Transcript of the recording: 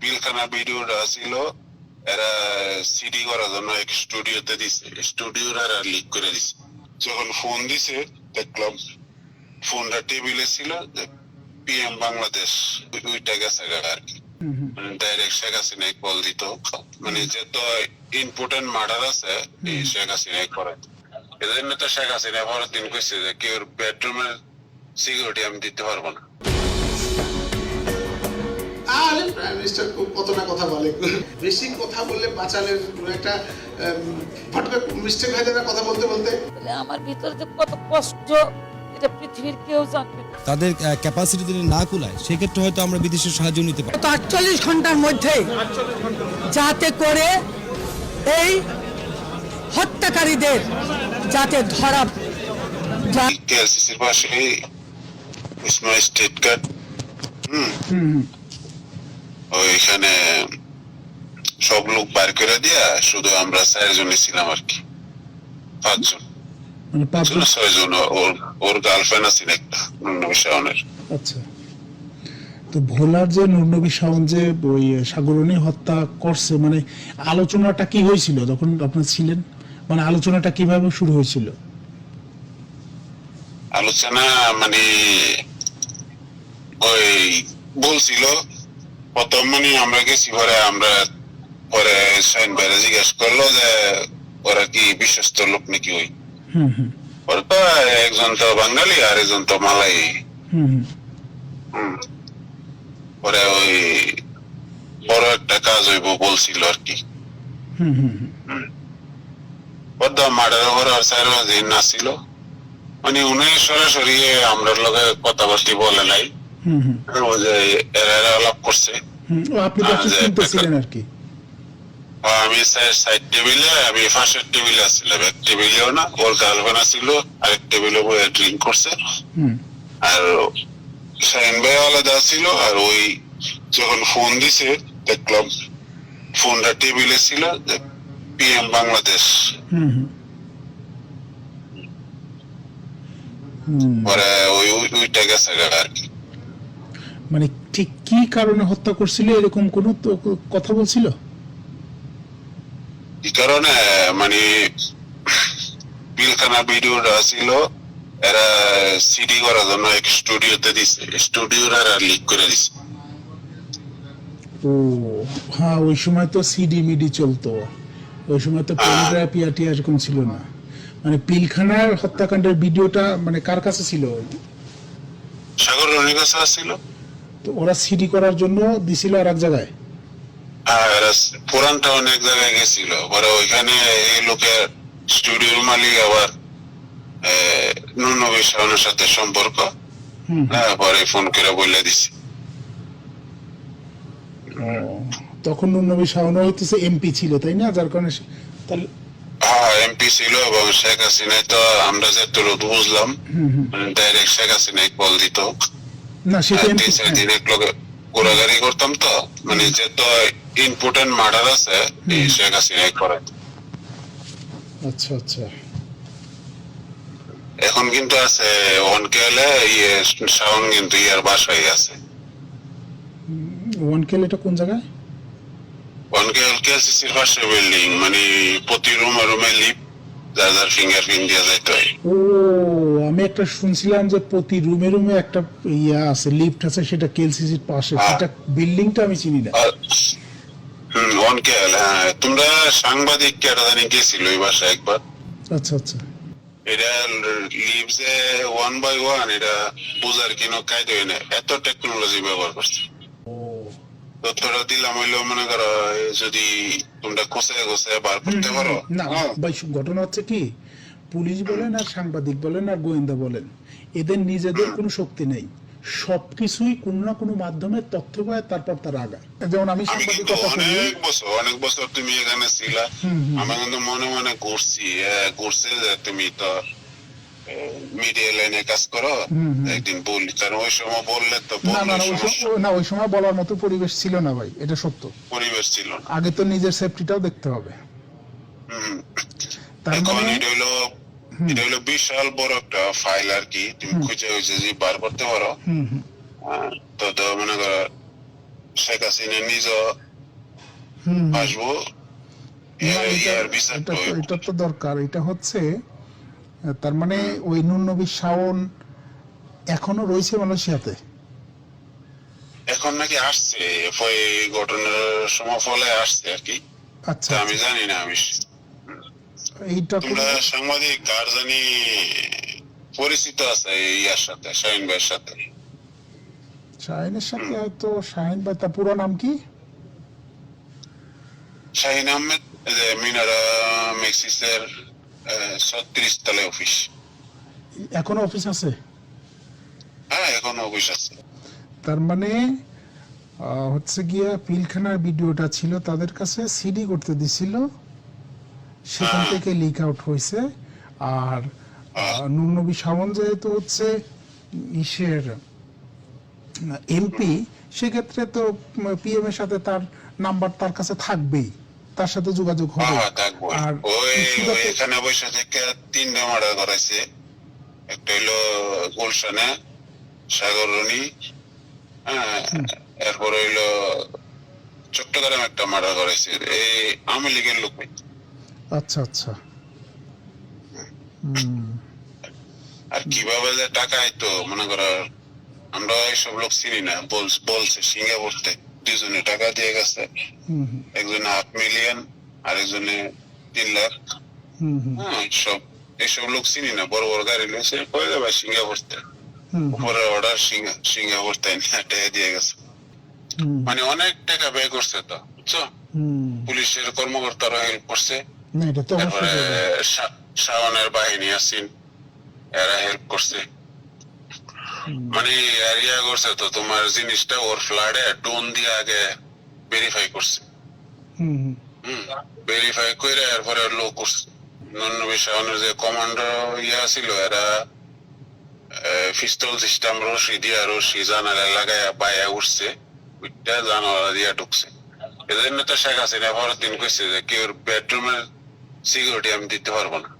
পিলখানা ভিডিওটা ছিল এরা সিডি করার জন্য এক স্টুডিওতে দিছে। স্টুডিওর এরা লিক করে দিছে। যখন ফোন দিছে দেখলাম ফোনটা টেবিলে ছিল পিএম বাংলাদেশ ওইটা গেছে আর কি। মানে ডাইরেক্ট শেখ হাসিনাই কল দিত। মানে যে তো ইম্পর্টেন্ট মার্ডার আছে এই শেখ হাসিনাই করে এজন্য তো শেখ হাসিনা পরের দিন কইছে যে কেউ বেডরুমের সিকিউরিটি আমি দিতে পারব না। কত না কথা বলে। বেশি কথা বললে বাঁচালের একটা উম, ফট করে মিস্টেক হয়ে যাবে কথা বলতে বলতে? আমার ভিতরে যে কত কষ্ট এটা পৃথিবীর কেউ জানবে তাদের ক্যাপাসিটি যদি না কুলায় সেক্ষেত্রে হয়তো আমরা বিদেশের সাহায্য নিতে পারি। আটচল্লিশ ঘণ্টার মধ্যে যাতে করে এই হত্যাকারীদের যাতে ধরা যা- ওইখানে সব লোক বার করে দিয়া শুধু আমরা চারজনই ছিলাম আর কি। পাঁচজন। মানে ছয়জন ওর ওর গার্লফ্রেন্ড আছেন একটা শাওনের। আচ্ছা। তো ভোলার যে নুরনবী শাওন যে ওই সাগরণী হত্যা করছে মানে আলোচনাটা কি হয়েছিল যখন আপনি ছিলেন? মানে আলোচনাটা কীভাবে শুরু হয়েছিল? আলোচনা মানে ওই বলছিল প্রথম মানে আমরা গেছি পরে আমরা পরে সাইন বাইরে জিজ্ঞেস করল যে ওরা কি বিশ্বস্ত লোক নাকি ওই? হুম তো একজন তো বাঙালি আর একজন তো মালাই। পরে ওই বড় একটা কাজ হইব বলছিল আর কি। হুম হুম হুম। বদ্ধ মার্ডার করার চার দিন নাছিল মানে উনি সরাসরি আমরা লগে কথাবার্তি বলে নাই। করছে। আপনি আর কি। আমি সাইড টেবিলে আমি ফার্স্টের টেবিলে আসছিলাম। এক টেবিলেও না ওর গার্লফ্রেন্ড আসছিল আরেক টেবিলে বসে ড্রিঙ্ক করছে। আর শাহিন ভাই আলাদা ছিল আর ওই যখন ফোন দিছে দেখলাম ফোনটা টেবিলে ছিল পিএম বাংলাদেশ। পরে ওই ওই- ওইটা গেছে আর কি। মানে ঠিক কি কারণে হত্যা করছিল? এরকম কোনো কথা বলছিল? এই কারণে? মানে পিলখানা ভিডিওটা ছিল এরা সিডি করার জন্য এক স্টুডিওতে দিছে। স্টুডিওর এরা লিক করে দিছে। ও হ্যাঁ ওই সময় তো সিডি মিডি চলতো। ওই সময় তো পেনড্রাইভ ইয়াটি এরকম ছিল না। মানে পিলখানার হত্যাকাণ্ডের ভিডিওটা মানে কার কাছে ছিল? সাগর রনির কাছে আসছিল। তো ওরা সিডি করার জন্য দিছিল আর এক জায়গায়? আর এরা পুরানটা অনেক জায়গায় গেছিল। পরে ওইখানে এই লোকের স্টুডিওর মালিক আবার নুনবী শাহনের সাথে সম্পর্ক। হ্যাঁ পরে ফোন করে বলে দিছি। তখন নবী শাহনা হইতেছে এমপি ছিল তাই না? যার কারণে তাহলে হ্যাঁ এমপি ছিল এবং শেখ হাসিনাই তো আমরা যে তোর বুঝলাম ডাইরেক্ট শেখ হাসিনাই কল দিত। না সেটা আর এমপি তিন চার দিন এক লগে ঘোরাঘুরি করতাম তো মানে যে তো ইম্পর্টেন্ট মার্ডার আছে এই শেখ হাসিনাই করে আচ্ছা আচ্ছা। এখন কিন্তু আছে অনকে হলে ইয়ে শাওন কিন্তু ইয়ার বাসায় আছে। ওয়ান কেল এটা কোন জায়গায়? অনকে কেসিসির পাশে বিল্ডিং মানে প্রতি রুমে রুমে লিপ যার ফিঙ্গারপ্রিন্ট দিয়ে যাইতে হয়। ও আমি একটা শুনছিলাম যে প্রতি রুমে রুমে একটা ইয়া আছে লিফট আছে সেটা কেলসিসির পাশে। হ্যাঁ। সেটা বিল্ডিংটা আমি চিনি না। হ্যাঁ তোমরা সাংবাদিক কেটা জানি গেছিল বাসায় একবার। আচ্ছা আচ্ছা। এটা লিভসে ওয়ান বাই ওয়ান এটা বুঝার কিনো কায়দা হয় না। এত টেকনোলজি ব্যবহার করছে। তথ্যটা দিলাম হইলেও মনে করো যদি তোমরা কোষায় কোষায় বার করতে পারো। না ভাই ঘটনা হচ্ছে কি পুলিশ বলেন আর সাংবাদিক বলেন আর গোয়েন্দা বলেন এদের নিজেদের কোনো শক্তি নেই। সবকিছুই কোনো না কোনো মাধ্যমে তথ্য পায় তারপর তার আগায়। যেমন আমি আমি সাংবাদিকতা করি। অনেক বছর অনেক বছর তুমি এখানে ছিলা। আমি কিন্তু মনে মনে ঘুরছি এ, ঘুরছে যে তুমি তো মিডিয়া লাইনে কাজ করো একদিন বললি কারণ ওই সময় বললে তো না না না, ওই সময়- বলার মতো পরিবেশ ছিল না ভাই এটা সত্য। পরিবেশ ছিল না। আগে তো নিজের সেফটিটাও দেখতে হবে। তার মানে এটা হইল বিশাল বড় একটা ফাইল আর কি। তুমি খুঁজে খুঁজে যদি বার করতে পারো। তো তো মনে করো শেখ হাসিনা নিজ। আসব। এটা তো- দরকার। এটা হচ্ছে তার মানে ওই নুন নবী শাওন এখনও রয়েছে মালয়েশিয়াতে? এখন নাকি আসছে ঘটনার সময় ফলে আসছে আর কি। আচ্ছা আমি জানি না আমি এইটা সাংবাদিক কার জানি পরিচিত আছে ইয়ার সাথে শাহিন ভাইয়ের সাথে। শাহিনের সাথে হয়তো শাহিন ভাই তার পুরো নাম কি? শাহিন আহমেদ মিনারা মেক্সিসের ছত্রিশ তলে অফিস। এখনও অফিস আছে? হ্যাঁ এখন অফিস আছে। তার মানে হচ্ছে গিয়া পিলখানার ভিডিওটা ছিল তাদের কাছে সিডি করতে দিছিল। সেখান হ্যাঁ। থেকে লিক আউট হয়েছে। আর আহ, নূর নবী শাওন যেহেতু হচ্ছে ইসের এমপি সেক্ষেত্রে তো পিএম এর সাথে তার নাম্বার তার কাছে থাকবেই। তার সাথে যোগাযোগ হবে। হ্যাঁ থাকব। আর এখানে বসে থেকে তিনটা মার্ডার করাইছে একটা হইল গুলশানে সাগরণী হ্যাঁ এরপর হইল চট্টগ্রাম একটা মার্ডার করাইছে এই আওয়ামী লীগের লোক আচ্ছা আচ্ছা। আর কীভাবে যে টাকা আইতো মনে করো আমরা এইসব লোক চিনি না। বল- বলছে দুজনে টাকা দিয়ে গেছে। একজনে হাফ মিলিয়ন আর একজনে তিন লাখ। হ্যাঁ সব এইসব লোক চিনি না। বড় বড় গাড়ি কয়ে যাবে হুম, উপরে অর্ডার সিঙ্গাপুর টাকা দিয়ে গেছে। মানে অনেক টাকা ব্যয় করছে তো বুঝছ? পুলিশের কর্মকর্তারা হেল্প করছে। না এটা তো তারপরে অবশ্যই শাওনের বাহিনী আছেন এরা হেল্প করছে মানে এরিয়া করছে তো তোমার জিনিসটা ওর ফ্লাডে টোন দিয়ে আগে ভেরিফাই করছে হুম, ভেরিফাই করে এরপরে লোক করছে নন্নবী শাওনের যে কমান্ডার ইয়া ছিল এরা পিস্তল সিস্টেম রশি দিয়া রশি জানালা লাগায় পায়া উঠছে উঠটা জানালা দিয়া ঢুকছে এজন্য তো শেখ হাসিনা পরের দিন কইছে যে কেউ বেডরুমের সিকিউরিটি আমি দিতে পারব না।